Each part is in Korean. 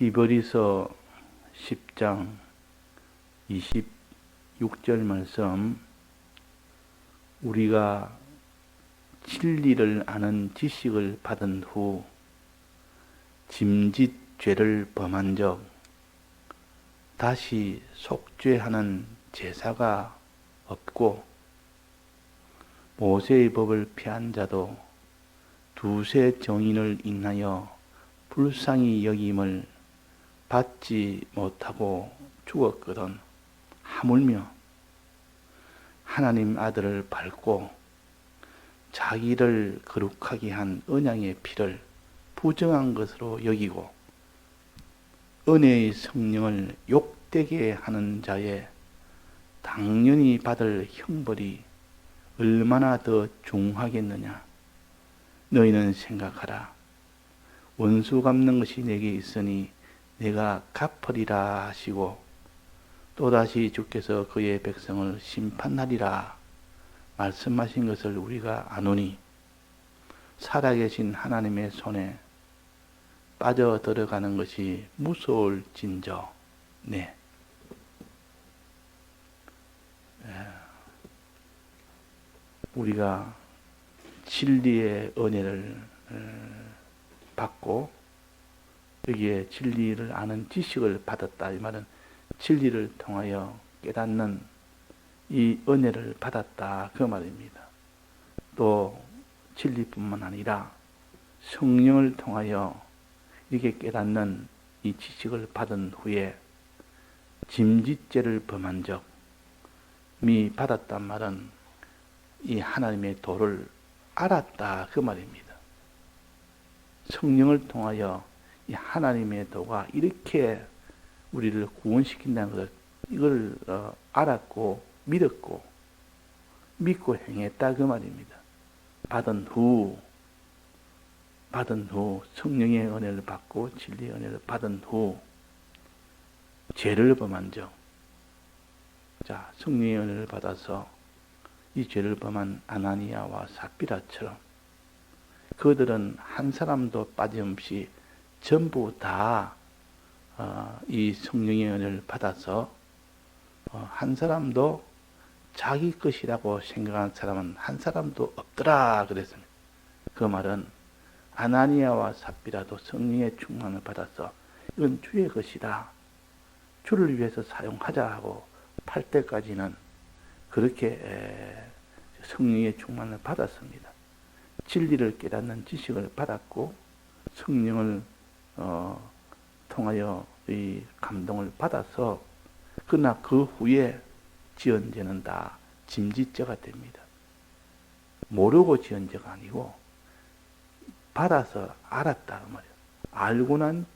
히브리서 10장 26절 말씀. 우리가 진리를 아는 지식을 받은 후 짐짓 죄를 범한 적 다시 속죄하는 제사가 없고 모세의 법을 피한 자도 두세 정인을 인하여 불쌍히 여김을 받지 못하고 죽었거든 하물며 하나님 아들을 밟고 자기를 거룩하게 한 언양의 피를 부정한 것으로 여기고 은혜의 성령을 욕되게 하는 자의 당연히 받을 형벌이 얼마나 더 중하겠느냐. 너희는 생각하라. 원수 갚는 것이 내게 있으니 내가 갚으리라 하시고 또다시 주께서 그의 백성을 심판하리라 말씀하신 것을 우리가 아노니 살아계신 하나님의 손에 빠져 들어가는 것이 무서울 진저 네. 우리가 진리의 은혜를 받고 여기에 진리를 아는 지식을 받았다 이 말은 진리를 통하여 깨닫는 이 은혜를 받았다 그 말입니다. 또 진리뿐만 아니라 성령을 통하여 이렇게 깨닫는 이 지식을 받은 후에 짐짓죄를 범한 적 미 받았단 말은 이 하나님의 도를 알았다 그 말입니다. 성령을 통하여 이 하나님의 도가 이렇게 우리를 구원시킨다는 것을 이걸 어, 알았고 믿었고 믿고 행했다 그 말입니다. 받은 후 받은 후 성령의 은혜를 받고 진리의 은혜를 받은 후 죄를 범한 적. 자, 성령의 은혜를 받아서 이 죄를 범한 아나니아와 사피라처럼 그들은 한 사람도 빠짐없이 전부 다이 어, 성령의 은혜를 받아서 어, 한 사람도 자기 것이라고 생각하는 사람은 한 사람도 없더라 그랬습니다. 그 말은 아나니아와 삽비라도 성령의 충만을 받아서 이건 주의 것이다. 주를 위해서 사용하자 하고 팔 때까지는 그렇게 성령의 충만을 받았습니다. 진리를 깨닫는 지식을 받았고 성령을 어, 통하여 이 감동을 받아서 그러나 그 후에 지은 죄는 다 짐짓죄가 됩니다. 모르고 지은 죄가 아니고 받아서 알았다 그 말이에요. 알고 난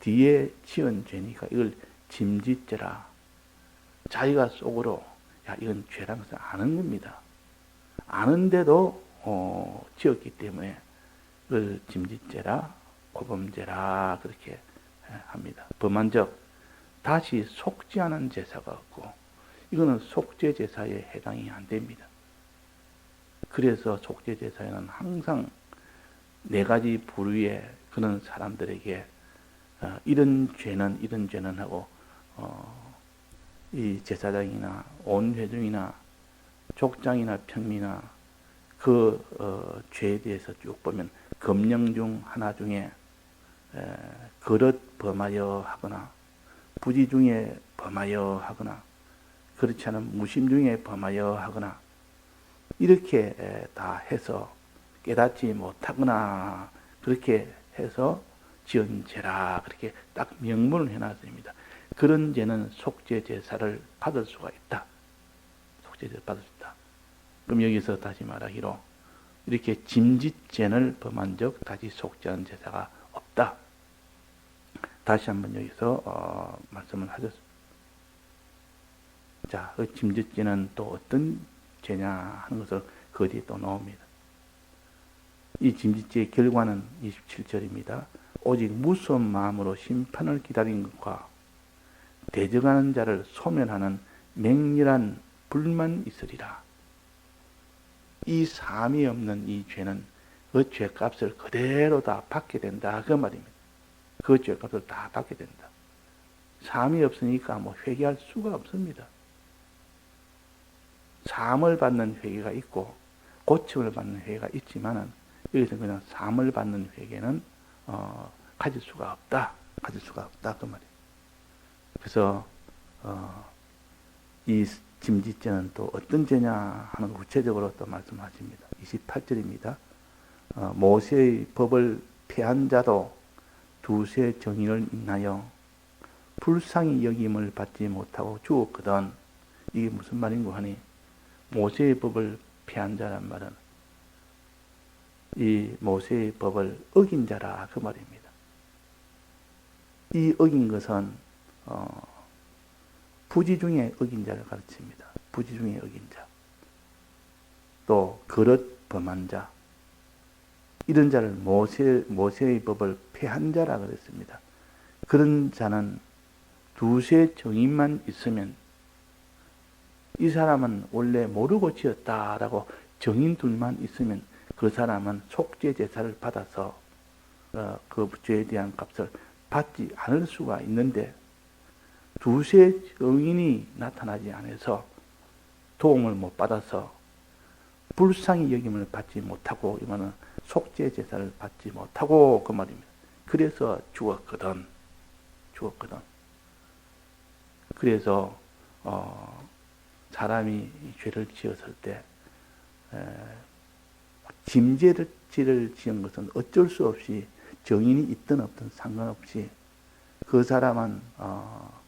뒤에 지은 죄니까 이걸 짐짓죄라. 자기가 속으로 야 이건 죄라는 것을 아는 겁니다. 아는데도 어, 지었기 때문에 그걸 짐짓죄라 고범죄라 그렇게 합니다. 범한 적 다시 속죄하는 제사가 없고 이거는 속죄 제사에 해당이 안 됩니다. 그래서 속죄 제사에는 항상 네 가지 부류의 그런 사람들에게 어, 이런 죄는 이런 죄는 하고 어, 이 제사장이나 온 회중이나 족장이나 평미나 그 어, 죄에 대해서 쭉 보면 검령 중 하나 중에 에, 그릇 범하여 하거나 부지 중에 범하여 하거나 그렇지 않은 무심 중에 범하여 하거나 이렇게 에, 다 해서 깨닫지 못하거나 그렇게 해서 지은 죄라 그렇게 딱 명문을 해놨습니다. 그런 죄는 속죄 제사를 받을 수가 있다. 속죄 제사 받을 수 있다. 그럼 여기서 다시 말하기로 이렇게 짐짓죄를 범한 적 다시 속죄한 제사가 없다. 다시 한번 여기서 어, 말씀을 하셨습니다. 자, 그 짐짓죄는 또 어떤 죄냐 하는 것을 그 뒤에 또 나옵니다. 이 짐짓죄의 결과는 27절입니다. 오직 무서운 마음으로 심판을 기다린 것과 대적하는 자를 소멸하는 맹렬한 불만 있으리라. 이 삶이 없는 이 죄는 그 죄값을 그대로 다 받게 된다. 그 말입니다. 그 죄값을 다 받게 된다. 삶이 없으니까 뭐 회개할 수가 없습니다. 삶을 받는 회개가 있고 고침을 받는 회개가 있지만은 여기서 그냥 삶을 받는 회개는 어, 가질 수가 없다. 가질 수가 없다 그 말이에요. 그래서 어, 이 짐짓죄는 또 어떤 죄냐 하는 거 구체적으로 또 말씀하십니다. 28절입니다. 어, 모세의 법을 폐한 자도 두세 정인을 인하여 불쌍히 여김을 받지 못하고 죽었거든. 이게 무슨 말인고 하니 모세의 법을 폐한 자란 말은 이 모세의 법을 어긴 자라 그 말입니다. 이 어긴 것은 어, 부지 중에 어긴 자를 가르칩니다. 부지 중에 어긴 자. 또 그릇 범한 자. 이런 자를 모세, 모세의 법을 폐한 자라 그랬습니다. 그런 자는 두세 정인만 있으면 이 사람은 원래 모르고 지었다라고 정인 둘만 있으면 그 사람은 속죄 제사를 받아서 어, 그 죄에 대한 값을 받지 않을 수가 있는데 두세 정인이 나타나지 않아서 도움을 못 받아서 불쌍히 여김을 받지 못하고 이거는 속죄 제사를 받지 못하고 그 말입니다. 그래서 죽었거든. 죽었거든. 그래서 어, 사람이 죄를 지었을 때 에, 짐죄를 지은 것은 어쩔 수 없이 정인이 있든 없든 상관없이 그 사람은 어,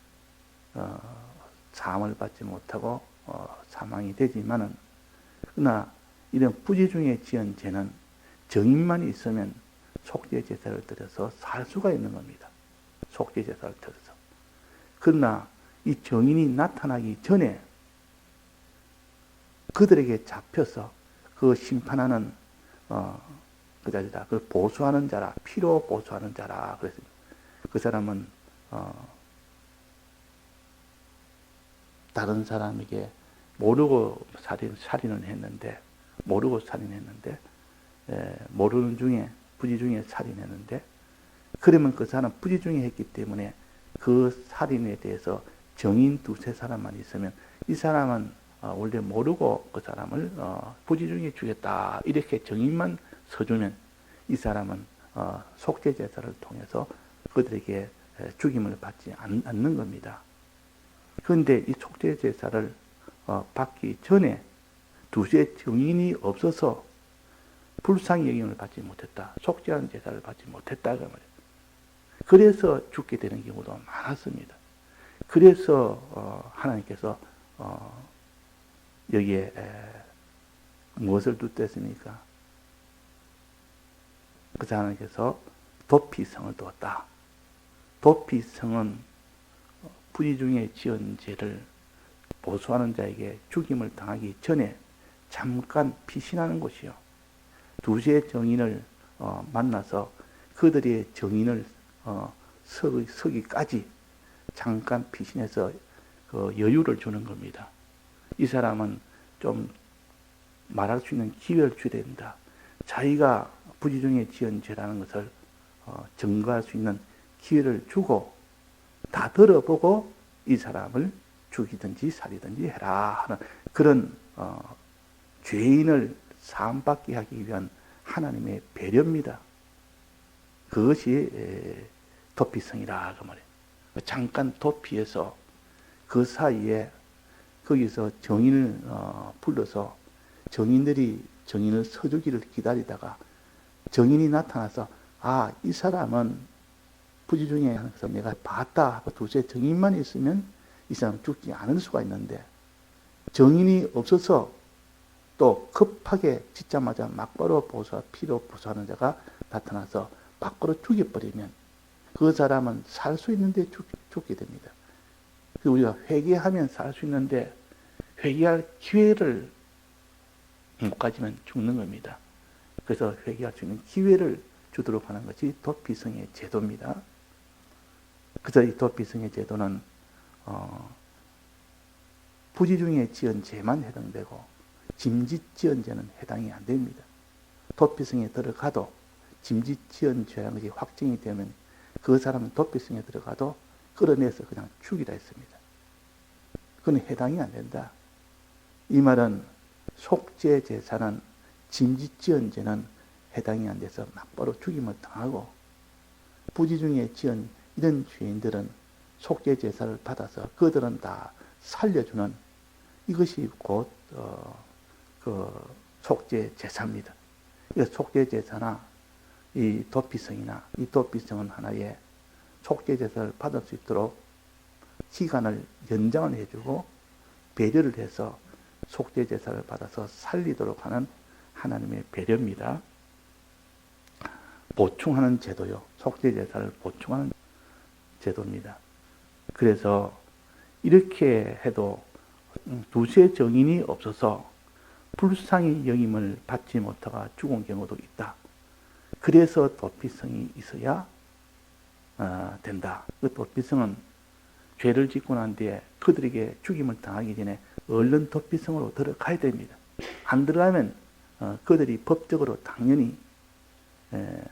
어, 사함을 받지 못하고 어, 사망이 되지만은 그러나 이런 부지 중에 지은 죄는 정인만 있으면 속죄 제사를 드려서 살 수가 있는 겁니다. 속죄 제사를 드려서. 그러나 이 정인이 나타나기 전에 그들에게 잡혀서 그 심판하는 어, 그 자리다. 그 보수하는 자라, 피로 보수하는 자라. 그랬습니다. 그 사람은 어, 다른 사람에게 모르고 살인, 살인을 했는데, 모르고 살인했는데, 에, 모르는 중에, 부지 중에 살인했는데, 그러면 그 사람 부지 중에 했기 때문에 그 살인에 대해서 정인 두세 사람만 있으면 이 사람은 어, 원래 모르고 그 사람을 어, 부지 중에 죽였다. 이렇게 정인만 서주면 이 사람은 어, 속죄 제사를 통해서 그들에게 죽임을 받지 않는 겁니다. 그런데 이 속죄 제사를 어, 받기 전에 두세 정인이 없어서 불쌍히 영향을 받지 못했다. 속죄하는 제사를 받지 못했다. 그. 그래서 죽게 되는 경우도 많았습니다. 그래서 어, 하나님께서 어, 여기에 무엇을 뜻했습니까? 그 하나님께서 도피성을 두었다. 도피성은 부지 중에 지은 죄를 보수하는 자에게 죽임을 당하기 전에 잠깐 피신하는 곳이요. 두세 정인을 어, 만나서 그들의 정인을 어, 서기, 서기 까지 잠깐 피신해서 그 여유를 주는 겁니다. 이 사람은 좀 말할 수 있는 기회를 줘야 된다. 자기가 부지 중에 지은 죄라는 것을 어, 증거할 수 있는 기회를 주고 다 들어보고 이 사람을 죽이든지 살이든지 해라 하는 그런 어, 죄인을 사함받게 하기 위한 하나님의 배려입니다. 그것이 도피성이라 그 말이에요. 잠깐 도피해서 그 사이에 거기서 정인을 어, 불러서 정인들이 정인을 서주기를 기다리다가 정인이 나타나서 아 이 사람은 부지 중에 항상 내가 봤다 하고 두세 정인만 있으면 이 사람 죽지 않을 수가 있는데 정인이 없어서 또 급하게 짓자마자 막바로 보수 피로 보수하는 자가 나타나서 밖으로 죽여버리면 그 사람은 살 수 있는데 죽, 죽게 됩니다. 우리가 회개하면 살 수 있는데 회개할 기회를 못 가지면 죽는 겁니다. 그래서 회개할 수 있는 기회를 주도록 하는 것이 도피성의 제도입니다. 그래서 이 도피성의 제도는 어, 부지 중에 지은 죄만 해당되고 짐짓 지은 죄는 해당이 안 됩니다. 도피성에 들어가도 짐짓 지은 죄라는 것이 확정이 되면 그 사람은 도피성에 들어가도 끌어내서 그냥 죽이라 했습니다. 그건 해당이 안 된다. 이 말은 속죄 제사는 짐짓지은 죄는 해당이 안 돼서 막바로 죽임을 당하고 부지 중에 지은 이런 죄인들은 속죄 제사를 받아서 그들은 다 살려주는 이것이 곧 어, 그 속죄 제사입니다. 이 속죄 제사나 이 도피성이나 이 도피성은 하나의 속죄 제사를 받을 수 있도록 기간을 연장을 해주고 배려를 해서 속죄 제사를 받아서 살리도록 하는 하나님의 배려입니다. 보충하는 제도요. 속죄 제사를 보충하는 제도입니다. 그래서 이렇게 해도 두세 정인이 없어서 불쌍히 영임을 받지 못하가 죽은 경우도 있다. 그래서 도피성이 있어야 어, 된다. 그 도피성은 죄를 짓고 난 뒤에 그들에게 죽임을 당하기 전에 얼른 도피성으로 들어가야 됩니다. 안 들어가면 어, 그들이 법적으로 당연히 에,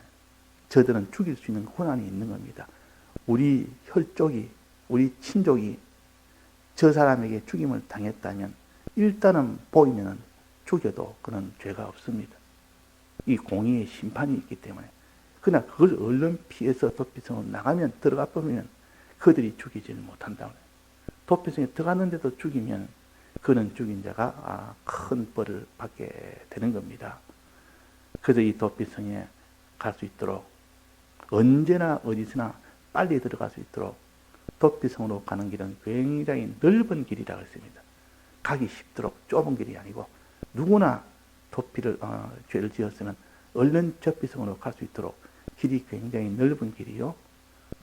저들은 죽일 수 있는 권한이 있는 겁니다. 우리 혈족이 우리 친족이 저 사람에게 죽임을 당했다면 일단은 보이면 죽여도 그는 죄가 없습니다. 이 공의의 심판이 있기 때문에 그러나 그걸 얼른 피해서 도피성으로 나가면 들어가 보면 그들이 죽이지를 못한다. 도피성에 들어갔는데도 죽이면 그는 죽인 자가 아, 큰 벌을 받게 되는 겁니다. 그래서 이 도피성에 갈 수 있도록 언제나 어디서나 빨리 들어갈 수 있도록 도피성으로 가는 길은 굉장히 넓은 길이라고 했습니다. 가기 쉽도록 좁은 길이 아니고 누구나 도피를 어, 죄를 지었으면 얼른 접비성으로 갈 수 있도록 길이 굉장히 넓은 길이요.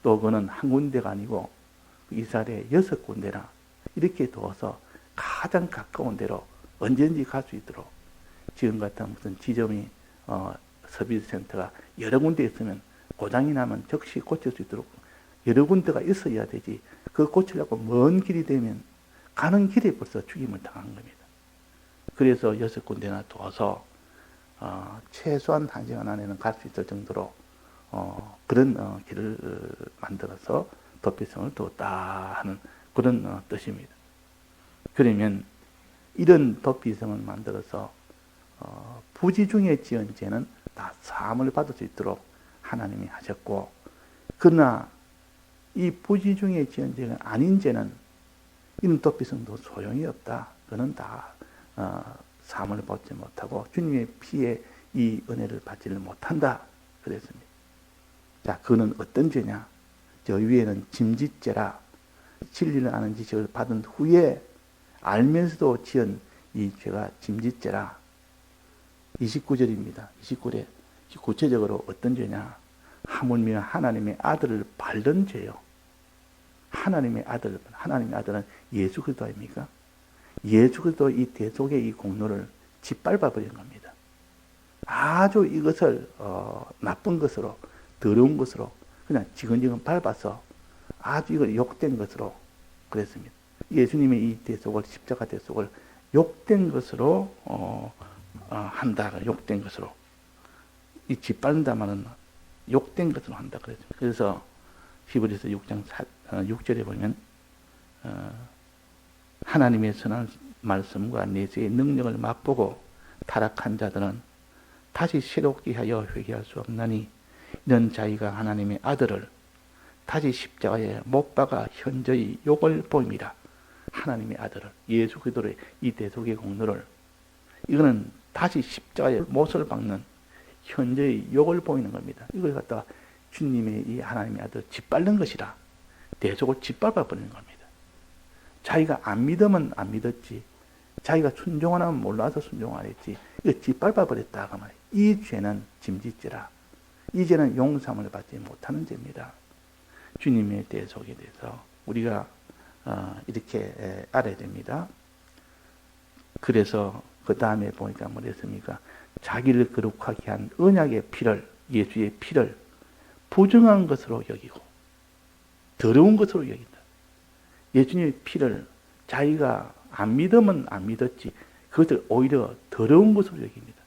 또 그는 한 군데가 아니고 이스라엘에 여섯 군데나 이렇게 두어서 가장 가까운 데로 언제든지 갈 수 있도록 지금 같은 무슨 지점이 어, 서비스 센터가 여러 군데 있으면 고장이 나면 즉시 고칠 수 있도록 여러 군데가 있어야 되지. 그 고치려고 먼 길이 되면 가는 길에 벌써 죽임을 당한 겁니다. 그래서 여섯 군데나 두어서 어, 최소한 한 시간 안에는 갈 수 있을 정도로 어, 그런 어, 길을 어, 만들어서 도피성을 두었다 하는 그런 어, 뜻입니다. 그러면 이런 도피성을 만들어서 어, 부지 중에 지은 죄는 다 사함을 받을 수 있도록 하나님이 하셨고 그러나 이 부지 중에 지은 죄가 아닌 죄는 이런 도피성도 소용이 없다. 그는 다 어, 사함을 받지 못하고 주님의 피에 이 은혜를 받지를 못한다. 그랬습니다. 자, 그는 어떤 죄냐? 저 위에는 짐짓죄라 진리를 아는 지식을 받은 후에 알면서도 지은 이 죄가 짐짓죄라 29절입니다. 29절에 구체적으로 어떤 죄냐? 하물며 하나님의 아들을 밟는 죄요. 하나님의 아들, 하나님의 아들은 예수 그리스도 아닙니까? 예수 그리스도 이 대속의 이 공로를 짓밟아 버린 겁니다. 아주 이것을 어, 나쁜 것으로 더러운 것으로 그냥 지근지근 밟아서 아주 이걸 욕된 것으로 그랬습니다. 예수님의 이 대속을 십자가 대속을 욕된 것으로 어, 어, 한다. 욕된 것으로 이 짓밟는다마는 욕된 것으로 한다 그랬습니다. 그래서 히브리서 6장 4, 6절에 어, 보면 어, 하나님의 선한 말씀과 내세의 능력을 맛보고 타락한 자들은 다시 새롭게 하여 회개할 수 없나니 이런 자기가 하나님의 아들을 다시 십자가에 못 박아 현저히 욕을 보입니다. 하나님의 아들을 예수 그리스도의 이 대속의 공로를 이거는 다시 십자가에 못을 박는 현재의 욕을 보이는 겁니다. 이걸 갖다가 주님의 이 하나님의 아들 짓밟는 것이라 대속을 짓밟아 버리는 겁니다. 자기가 안 믿으면 안 믿었지. 자기가 순종하면 몰라서 순종 안 했지. 이거 짓밟아 버렸다. 그 말이에요. 이 죄는 짐짓죄라. 이 죄는 용서함을 받지 못하는 죄입니다. 주님의 대속에 대해서 우리가 어, 이렇게 알아야 됩니다. 그래서 그 다음에 보니까 뭐랬습니까? 자기를 거룩하게 한 언약의 피를 예수의 피를 부정한 것으로 여기고 더러운 것으로 여긴다. 예수님의 피를 자기가 안 믿으면 안 믿었지 그것을 오히려 더러운 것으로 여깁니다.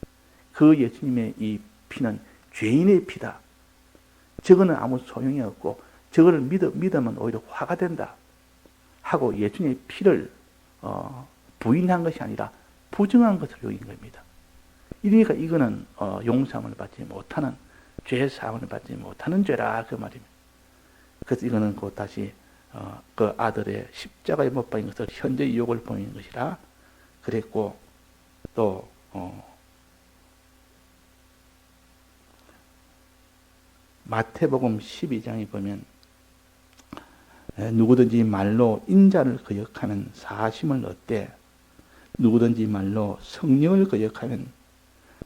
그 예수님의 이 피는 죄인의 피다. 저거는 아무 소용이 없고 저거를 믿어, 믿으면 오히려 화가 된다 하고 예수님의 피를 어, 부인한 것이 아니라 부정한 것으로 여긴 겁니다. 이러니까 이거는 어, 용서함을 받지 못하는 죄 사함을 받지 못하는 죄라 그 말입니다. 그래서 이거는 곧 다시 어, 그 아들의 십자가에 못 박인 것을 현재 유혹을 보이는 것이라 그랬고 또 어, 마태복음 12장에 보면 에, 누구든지 말로 인자를 거역하면 사심을 얻되 누구든지 말로 성령을 거역하면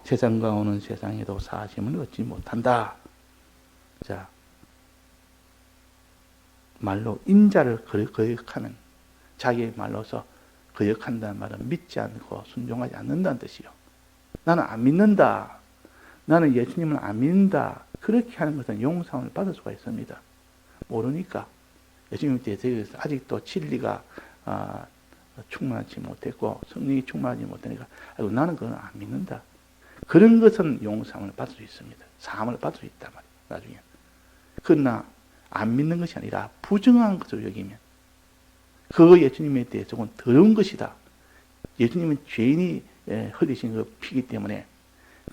세상과 오는 세상에도 사심을 얻지 못한다. 자, 말로 인자를 거- 거역하면 자기의 말로서 거역한다는 말은 믿지 않고 순종하지 않는다는 뜻이요. 나는 안 믿는다. 나는 예수님을 안 믿는다. 그렇게 하는 것은 용서함을 받을 수가 있습니다. 모르니까 예수님 대해서 아직도 진리가 아, 충만하지 못했고 성령이 충만하지 못하니까 아이고 나는 그건 안 믿는다. 그런 것은 용서함을 받을 수 있습니다. 사함을 받을 수 있단 말이에요. 나중에. 그러나 안 믿는 것이 아니라 부정한 것으로 여기면 그거 예수님에 대해서는 더러운 것이다. 예수님은 죄인이 에, 흘리신 그 피기 때문에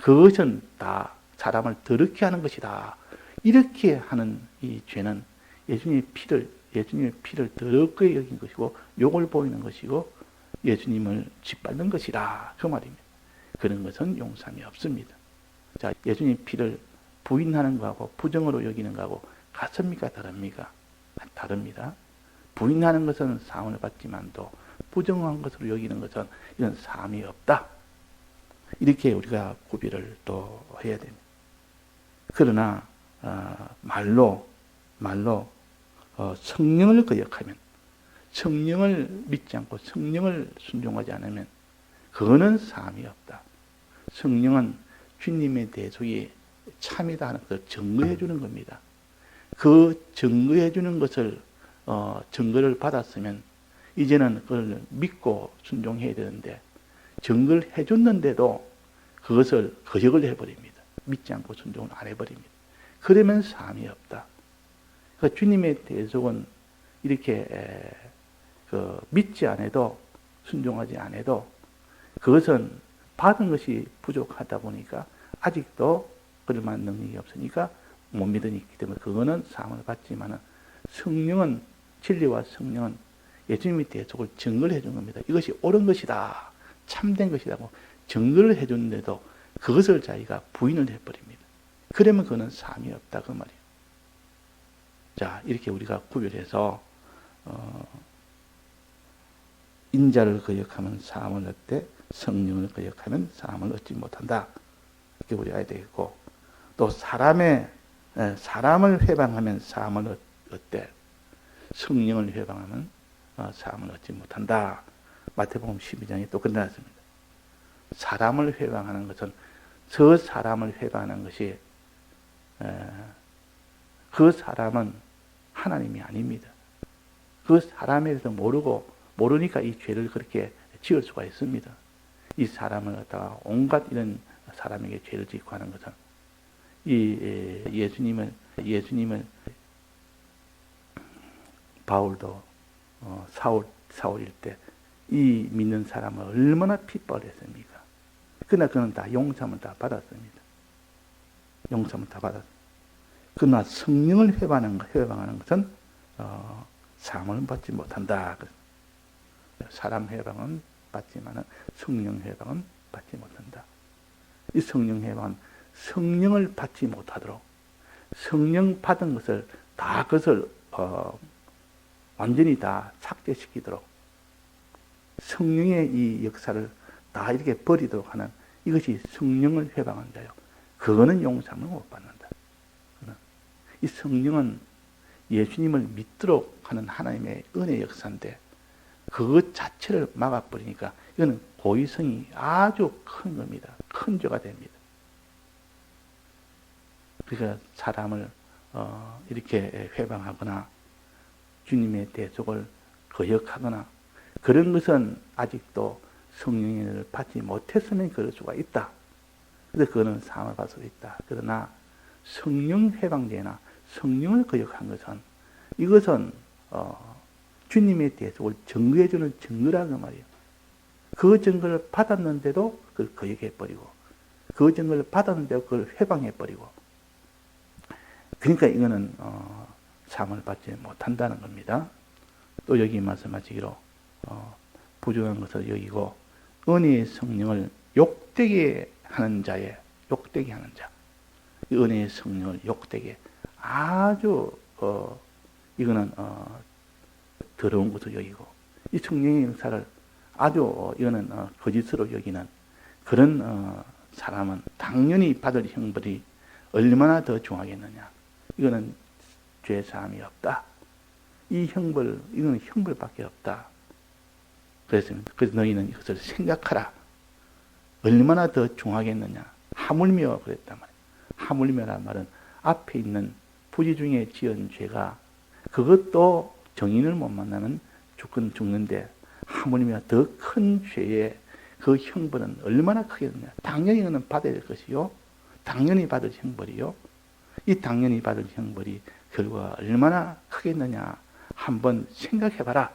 그것은 다 사람을 더럽게 하는 것이다. 이렇게 하는 이 죄는 예수님의 피를 예수님의 피를 더럽게 여긴 것이고 욕을 보이는 것이고 예수님을 짓밟는 것이다. 그 말입니다. 그런 것은 용서함이 없습니다. 자, 예수님 피를 부인하는 거하고 부정으로 여기는 거하고 같습니까? 다릅니까? 다릅니다. 부인하는 것은 사함을 받지만도 부정한 것으로 여기는 것은 이건 사함이 없다. 이렇게 우리가 구비를 또 해야 됩니다. 그러나 어, 말로 말로 어, 성령을 거역하면 성령을 믿지 않고 성령을 순종하지 않으면 그거는 사함이 없다. 성령은 주님의 대속이 참이다 하는 것을 증거해 주는 겁니다. 그 증거해 주는 것을 어, 증거를 받았으면 이제는 그걸 믿고 순종해야 되는데 증거를 해줬는데도 그것을 거역을 해버립니다. 믿지 않고 순종을 안 해버립니다. 그러면 사함이 없다. 그 주님의 대속은 이렇게 에, 그 믿지 않아도 순종하지 않아도 그것은 받은 것이 부족하다 보니까 아직도 그럴 만한 능력이 없으니까 못 믿으니 때문에 그거는 사함을 받지만은 성령은 진리와 성령은 예수님의 대속을 증거를 해준 겁니다. 이것이 옳은 것이다. 참된 것이라고 증거를 해줬는데도 그것을 자기가 부인을 해버립니다. 그러면 그거는 사함이 없다. 그 말이에요. 자, 이렇게 우리가 구별해서, 어, 인자를 거역하면 사함을 얻되 성령을 거역하면 사함을 얻지 못한다. 이렇게 우리가 해야 되겠고, 또 사람의, 에, 사람을 회방하면 사함을 얻- 얻되 성령을 회방하면 어, 사함을 얻지 못한다. 마태복음 12장에 또 끝났습니다. 사람을 회방하는 것은 저 사람을 회방하는 것이 에, 그 사람은 하나님이 아닙니다. 그 사람에 대해서 모르고 모르니까 이 죄를 그렇게 지을 수가 있습니다. 이 사람을 갖다가 온갖 이런 사람에게 죄를 짓고 하는 것은 이 에, 예수님을 예수님을 바울도 어, 사울 사울일 때 이 믿는 사람을 얼마나 핍박했습니까? 그러나 그는 다 용서함을 다 받았습니다. 용서함을 다 받았. 그러나 성령을 회방하는 것, 회방하는 것은 어, 사함을 받지 못한다. 사람 회방은 받지만은 성령 회방은 받지 못한다. 이 성령 회방은 성령을 받지 못하도록 성령 받은 것을 다 그것을 어, 완전히 다 삭제시키도록 성령의 이 역사를 다 이렇게 버리도록 하는 이것이 성령을 회방한 자요. 그거는 용서함을 못 받는다. 이 성령은 예수님을 믿도록 하는 하나님의 은혜 역사인데 그것 자체를 막아버리니까 이거는 고의성이 아주 큰 겁니다. 큰 죄가 됩니다. 그러니까 사람을 어, 이렇게 회방하거나 주님의 대속을 거역하거나 그런 것은 아직도 은혜를 받지 못했으면 그럴 수가 있다. 그래서 그거는 사함을 받을 수 있다. 그러나 성령 해방제나 성령을 거역한 것은 이것은 어, 주님에 대해서 우리 증거해 주는 증거라는 말이에요. 그 증거를 받았는데도 그걸 거역해 버리고 그 증거를 받았는데도 그걸 회방해 버리고 그러니까 이거는 어, 상을 받지 못한다는 겁니다. 또 여기 말씀하시기로 어, 부족한 것을 여기고 은혜의 성령을 욕되게 하는 자의 욕되게 하는 자, 이 은혜의 성령을 욕되게 아주 어, 이거는 어, 더러운 것을 여기고 이 성령의 역사를 아주 어, 이거는 어, 거짓으로 여기는 그런 어, 사람은 당연히 받을 형벌이 얼마나 더 중하겠느냐. 이거는 죄 사함이 없다. 이 형벌, 이거는 형벌밖에 없다. 그랬습니다. 그래서 너희는 이것을 생각하라. 얼마나 더 중하겠느냐. 하물며 그랬단 말이에요. 하물며란 말은 앞에 있는 부지 중에 지은 죄가 그것도 정인을 못 만나면 죽건 죽는데 하물며 더 큰 죄의 그 형벌은 얼마나 크겠느냐. 당연히 이거는 받아야 될 것이요. 당연히 받을 형벌이요. 이 당연히 받을 형벌이 결과가 얼마나 크겠느냐. 한번 생각해 봐라.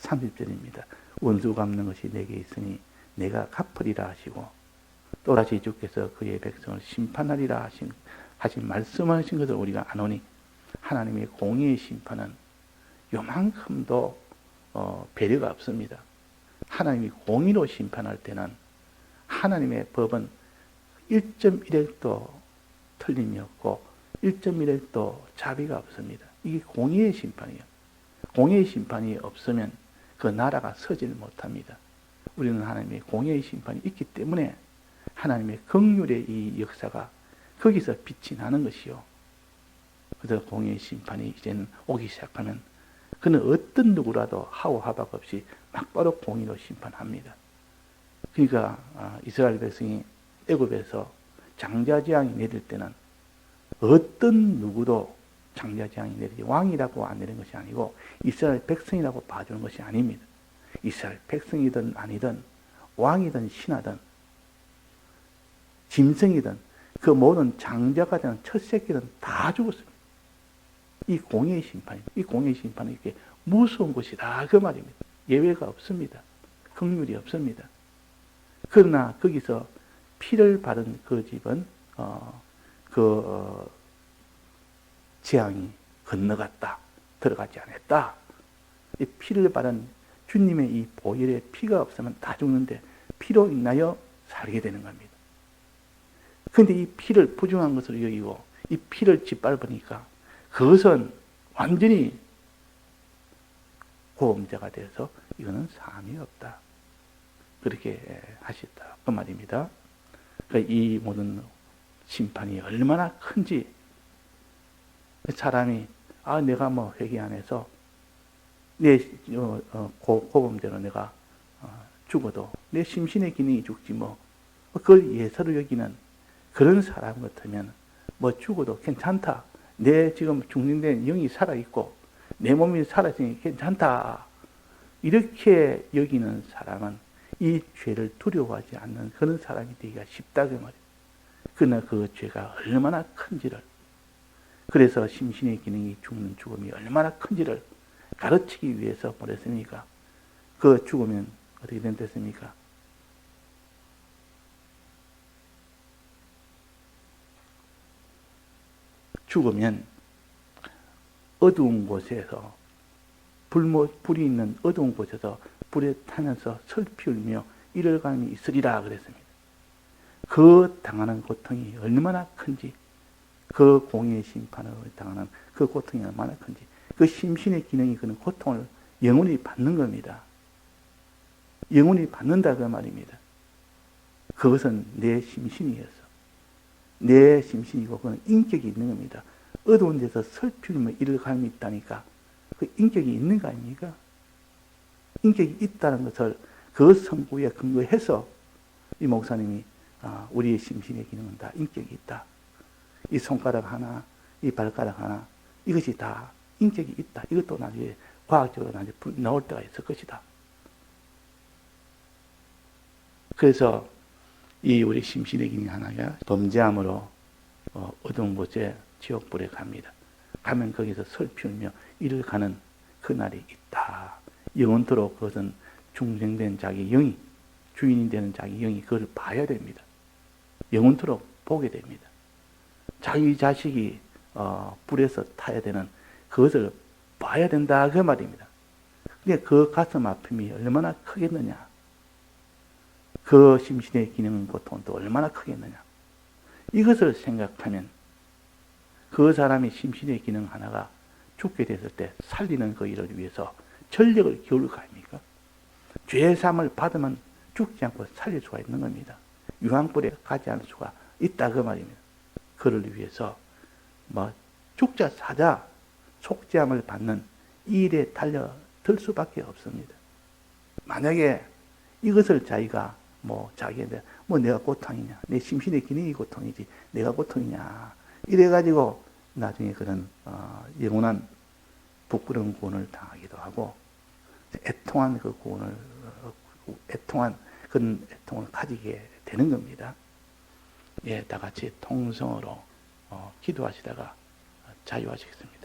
30절입니다. 원수 갚는 것이 내게 있으니 내가 갚으리라 하시고 또다시 주께서 그의 백성을 심판하리라 하신, 하신 말씀하신 것을 우리가 아노니 하나님의 공의의 심판은 요만큼도 어, 배려가 없습니다. 하나님이 공의로 심판할 때는 하나님의 법은 1.1핵도 틀림이 없고 1.1핵도 자비가 없습니다. 이게 공의의 심판이에요. 공의의 심판이 없으면 그 나라가 서지를 못합니다. 우리는 하나님의 공의의 심판이 있기 때문에 하나님의 긍휼의 이 역사가 거기서 빛이 나는 것이요. 그래서 공의의 심판이 이제는 오기 시작하면 그는 어떤 누구라도 하오하박 없이 막바로 공의로 심판합니다. 그러니까 아, 이스라엘 백성이 애굽에서 장자재앙이 내릴 때는 어떤 누구도 장자재앙이 내리지 왕이라고 안 내린 것이 아니고 이스라엘 백성이라고 봐주는 것이 아닙니다. 이스라엘 백성이든 아니든 왕이든 신하든 짐승이든 그 모든 장자가 되는 첫 새끼든 다 죽었습니다. 이 공의 심판입니다. 이 공의 심판은 이게 무서운 것이다 그 말입니다. 예외가 없습니다. 긍휼이 없습니다. 그러나 거기서 피를 바른 그 집은 어, 그 어, 재앙이 건너갔다. 들어가지 않았다. 이 피를 바른 주님의 이 보혈의 피가 없으면 다 죽는데 피로 인하여 살게 되는 겁니다. 그런데 이 피를 부정한 것으로 여기고 이 피를 짓밟으니까 그것은 완전히 고음자가 되어서 이거는 사함이 없다. 그렇게 하셨다. 그 말입니다. 그러니까 이 모든 심판이 얼마나 큰지 사람이 아 내가 뭐 회개 안 해서 내 어, 어, 고, 고범대로 내가 어, 죽어도 내 심신의 기능이 죽지 뭐 그걸 예사로 여기는 그런 사람 같으면 뭐 죽어도 괜찮다. 내 지금 죽는데 영이 살아있고 내 몸이 살아있으니 괜찮다. 이렇게 여기는 사람은 이 죄를 두려워하지 않는 그런 사람이 되기가 쉽다 그 말이에요. 그러나 그 죄가 얼마나 큰지를 그래서 심신의 기능이 죽는 죽음이 얼마나 큰지를 가르치기 위해서 보냈습니까? 그 죽으면 어떻게 된댔습니까? 죽으면 어두운 곳에서 불모, 불이 있는 어두운 곳에서 불에 타면서 슬피 울며 이럴 감이 있으리라 그랬습니다. 그 당하는 고통이 얼마나 큰지, 그 공의 심판을 당하는 그 고통이 얼마나 큰지, 그 심신의 기능이 그런 고통을 영원히 받는 겁니다. 영원히 받는다 그 말입니다. 그것은 내 심신이었어. 내 심신이고 그건 인격이 있는 겁니다. 어두운 데서 울며 이럴 감이 있다니까 그 인격이 있는 거 아닙니까? 인격이 있다는 것을 그 성구에 근거해서 이 목사님이 아, 우리의 심신의 기능은 다 인격이 있다. 이 손가락 하나, 이 발가락 하나, 이것이 다 인격이 있다. 이것도 나중에 과학적으로 나중에 나올 때가 있을 것이다. 그래서 이 우리 심신의 기능 하나가 범죄함으로 어, 어두운 곳에 지옥불에 갑니다. 가면 거기서 슬피우며 이를 가는 그날이 있다. 영원토록 그것은 중생된 자기 영이 주인이 되는 자기 영이 그걸 봐야 됩니다. 영원토록 보게 됩니다. 자기 자식이 어, 불에서 타야 되는 그것을 봐야 된다 그 말입니다. 근데 그 가슴 아픔이 얼마나 크겠느냐? 그 심신의 기능 고통도 얼마나 크겠느냐? 이것을 생각하면 그 사람이 심신의 기능 하나가 죽게 됐을 때 살리는 그 일을 위해서 전력을 기울일 거 아닙니까? 죄의 삶을 받으면 죽지 않고 살릴 수가 있는 겁니다. 유황불에 가지 않을 수가 있다 그 말입니다. 그를 위해서 뭐 죽자 사자 속죄함을 받는 이 일에 달려들 수밖에 없습니다. 만약에 이것을 자기가 뭐 자기한테 뭐 내가 고통이냐 내 심신의 기능이 고통이지 내가 고통이냐 이래가지고 나중에 그런 어, 영원한 부끄러운 구원을 당하기도 하고 애통한 그 구원을 어, 애통한 그런 애통을 가지게 되는 겁니다. 예, 다 같이 통성으로 어, 기도하시다가 자유하시겠습니다.